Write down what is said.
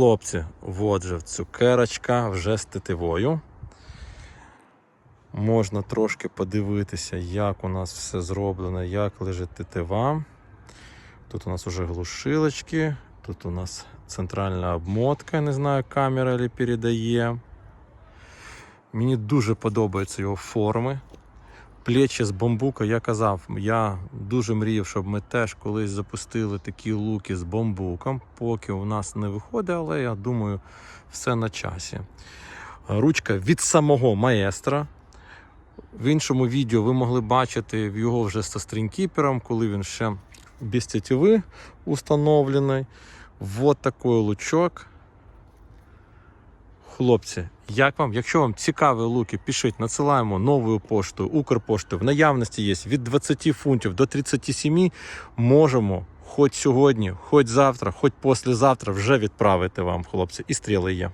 Хлопці, же цукерочка вже з тетивою. Можна трошки подивитися, як у нас все зроблено, як лежить тетива. Тут у нас уже глушилочки, тут у нас центральна обмотка, не знаю, камера ли передає. Мені дуже подобаються його форми. Плечі з бамбука, я казав, я дуже мріяв, щоб ми теж колись запустили такі луки з бамбуком. Поки у нас не виходить, але я думаю, все на часі. Ручка від самого маестра. В іншому відео ви могли бачити його вже з стрінкіпером, коли він ще без тетиви установлений. Вот такий лучок. Хлопці, як вам? Якщо вам цікаві луки, пишіть, надсилаємо новою поштою, Укрпоштою. В наявності є від 20 фунтів до 37. Можемо хоч сьогодні, хоч завтра, хоч послезавтра вже відправити вам, хлопці. І стріли є.